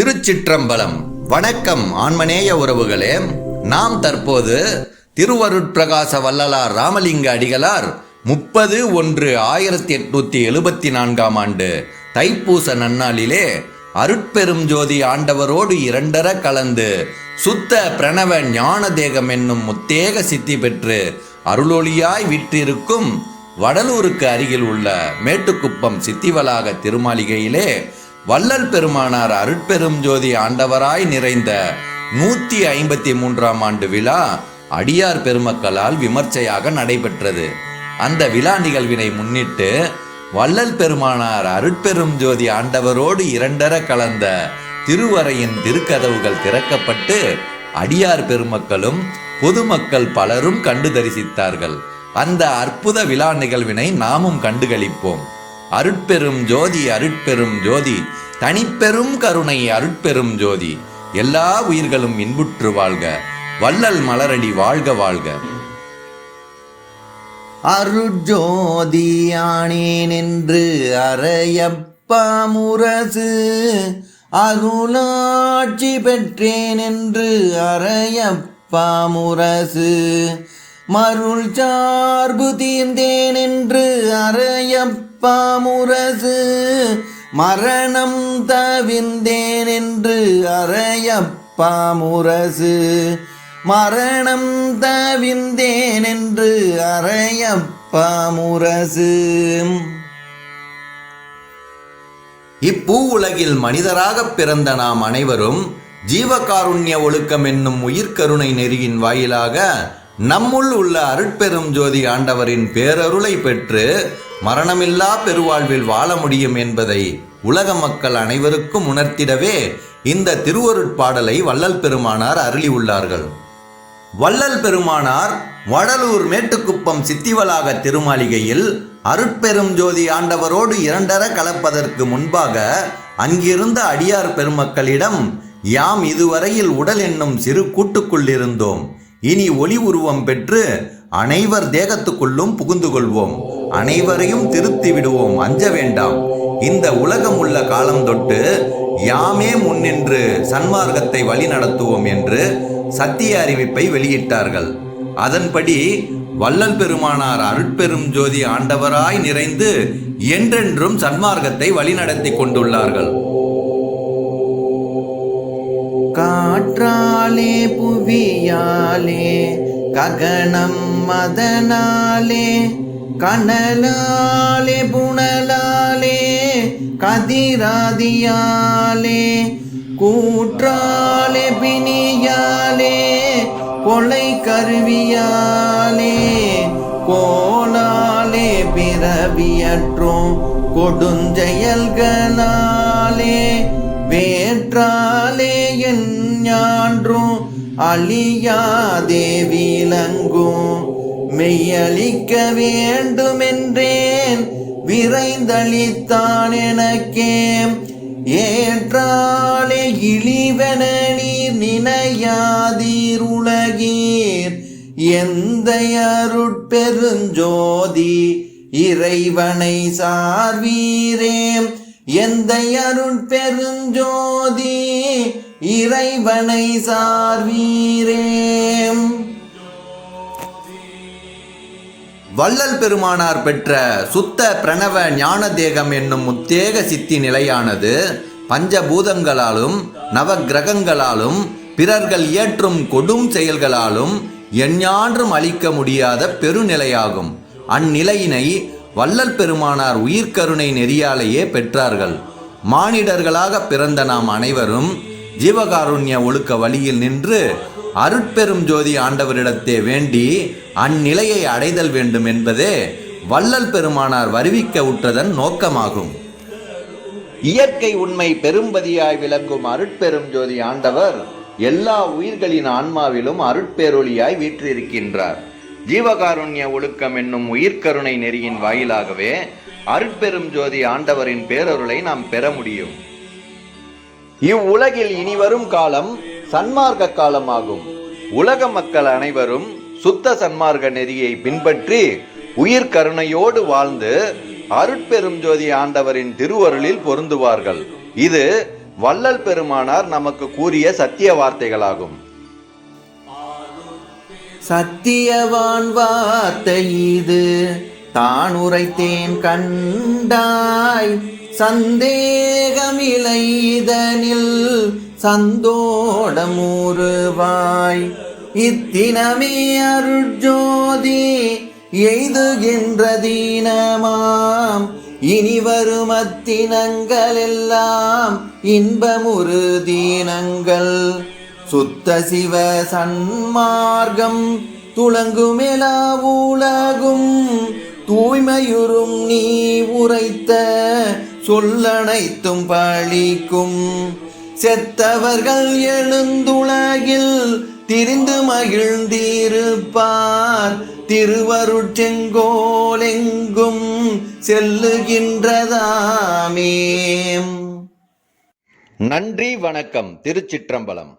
திருச்சிற்றம்பலம். வணக்கம் ஆன்மநேய உறவுகளே. நாம் தற்போது திருவருட்பிரகாச வள்ளலார் ராமலிங்க அடிகளார் முப்பது ஒன்று ஆயிரத்தி எட்நூத்தி எழுபத்தி நான்காம் ஆண்டு தைப்பூச நன்னாளிலே அருட்பெரும் ஜோதி ஆண்டவரோடு இரண்டர கலந்து சுத்த பிரணவ ஞான தேகம் என்னும் முத்தேக சித்தி பெற்று அருளொளியாய் விற்றிருக்கும் வடலூருக்கு அருகில் உள்ள மேட்டுக்குப்பம் சித்திவளாக திருமாளிகையிலே வள்ளல் பெருமானார் அருட்பெரும் ஜோதி ஆண்டவராய் நிறைந்த நூத்தி ஐம்பத்தி மூன்றாம் ஆண்டு விழா அடியார் பெருமக்களால் விமர்சையாக நடைபெற்றது. அந்த விழா நிகழ்வினை முன்னிட்டு வள்ளல் பெருமானார் அருட்பெரும் ஜோதி ஆண்டவரோடு இரண்டர கலந்த திருவரையின் திருக்கதவுகள் திறக்கப்பட்டு அடியார் பெருமக்களும் பொதுமக்கள் பலரும் கண்டு தரிசித்தார்கள். அந்த அற்புத விழா நிகழ்வினை நாமும் கண்டுகளிப்போம். அருட்பெரும் ஜோதி அருட்பெரும் ஜோதி. தனிப்பெரும் கருணை அருட்பெரும் ஜோதி. எல்லா உயிர்களும் இன்புற்று வாழ்க. வள்ளல் மலரடி வாழ்க வாழ்க. அருஜோதியானேன் என்று அறையப்பா முரசு. அருளாட்சி பெற்றேன் என்று அறையப்பா முரசு. மருள் சார்பு தீர்ந்தேன் என்று அறையப்பா பாமுரசு. மரணம் தவிந்தேன் என்று அறையப்பாமுரசு மரணம் தவிந்தேன் என்று அறையப்பாமுரசு இப்பூ உலகில் மனிதராகப் பிறந்த நாம் அனைவரும் ஜீவகாருண்ய ஒழுக்கம் என்னும் உயிர்கருணை நெறியின் வாயிலாக நம்முள் உள்ள அருட்பெரும் ஜோதி ஆண்டவரின் பேரருளை பெற்று மரணமில்லா பெருவாழ்வில் வாழ முடியும் என்பதை உலக மக்கள் அனைவருக்கும் உணர்த்திடவே இந்த திருவருட்பாடலை வள்ளல் பெருமானார் அருளியுள்ளார்கள். வள்ளல் பெருமானார் வடலூர் மேட்டுக்குப்பம் சித்திவளாக திருமாளிகையில் அருட்பெரும் ஜோதி ஆண்டவரோடு இரண்டர கலப்பதற்கு முன்பாக அங்கிருந்த அடியார் பெருமக்களிடம் யாம் இதுவரையில் உடல் என்னும் சிறு கூட்டுக்குள் இருந்தோம். இனி ஒளி உருவம் பெற்று அனைவர் தேகத்துக்குள்ளும் புகுந்து கொள்வோம். அனைவரையும் திருத்தி விடுவோம் அஞ்ச வேண்டாம். இந்த உலகம் உள்ள காலம் தொட்டு யாமே முன்னின்று சன்மார்க்கத்தை வழி நடத்துவோம் என்று சத்திய அறிவிப்பை வெளியிட்டார்கள். அதன்படி வள்ளல் பெருமானார் அருட்பெரும் ஜோதி ஆண்டவராய் நிறைந்து என்றென்றும் சன்மார்க்கத்தை வழிநடத்தி கொண்டுள்ளார்கள். காற்றாலே புவியாலே ககனம் மதனாலே கனலாலே புனலாலே கதிராதியாலே கூற்றாலே பிணியாலே கொலை கருவியாலே கோலாலே பிறவியற்றும் கொடுஞ்செயல்களாலே வேற்றாலே என் ஞான்றும் அழியாதே விளங்கும் மெய்யளிக்க வேண்டுமென்றேன். விரைந்தளித்தான் எனக்கே ஏற்றாலே இழிவன நீர் நினையாதீர் உலகீர். எந்த அருட்பெருஞ்சோதி இறைவனை சார்வீரே எந்த அருட்பெருஞ்சோதி இறைவனை சார்வீரேம். வள்ளல் பெருமானார் பெற்ற சுத்த பிரணவ ஞான தேகம் என்னும் உத்தேக சித்தி நிலையானது பஞ்சபூதங்களாலும் நவக்கிரகங்களாலும் பிறர்கள் இயற்றும் கொடும் செயல்களாலும் எஞ்ஞான்றும் அளிக்க முடியாத பெருநிலையாகும். அந்நிலையினை வள்ளல் பெருமானார் உயிர்க்கருணை நெறியாலேயே பெற்றார்கள். மானிடர்களாக பிறந்த நாம் அனைவரும் ஜீவகாருண்ய ஒழுக்க வழியில் நின்று அருட்பெரும் ஜோதி ஆண்டவரிடத்தே வேண்டி அந்நிலையை அடைதல் வேண்டும் என்பதே வள்ளல் பெருமானார் வருவிக்க உற்றதன் நோக்கமாகும். இயற்கை உண்மை பெரும்பதியாய் விளங்கும் அருட்பெரும் ஜோதி ஆண்டவர் எல்லா உயிர்களின் ஆன்மாவிலும் அருட்பேரொளியாய் வீற்றிருக்கின்றார். ஜீவகாருண்ய ஒழுக்கம் என்னும் உயிர்க்கருணை நெறியின் வாயிலாகவே அருட்பெரும் ஜோதி ஆண்டவரின் பேரருளை நாம் பெற முடியும். இவ்வுலகில் இனிவரும் காலம் சன்மார்க்க காலமாகும். உலக மக்கள் அனைவரும் சுத்த சன்மார்க்க நெறியை பின்பற்றி உயிர் கருணையோடு வாழ்ந்து அருட்பெரும் ஜோதி ஆண்டவரின் திருவருளில் பொருந்துவார்கள். இது வள்ளல் பெருமானார் நமக்கு கூறிய சத்திய வார்த்தைகளாகும். சத்தியவான் வார்த்தை இது. தான் உரைத்தேன் கண்டாய். சந்தேகமில்லை இதனில். சந்தோடமூறுவாய். இத்தினமே அருட்ஜோதி எய்துகின்ற தீனமாம். இனி வரும் அத்தினங்கள் எல்லாம் இன்பமுறு தீனங்கள். சுத்த சிவ சன்மார்க்கம் துளங்குமெலா உலகும். தூய்மையுறும் நீ உரைத்த சொல்லனைத்தும் பழிக்கும். செத்தவர்கள் எழுந்துலகில் திரிந்து மகிழ்ந்திருப்பார். திருவருட்செங்கோலெங்கும் செல்லுகின்றதாமே. நன்றி வணக்கம். திருச்சிற்றம்பலம்.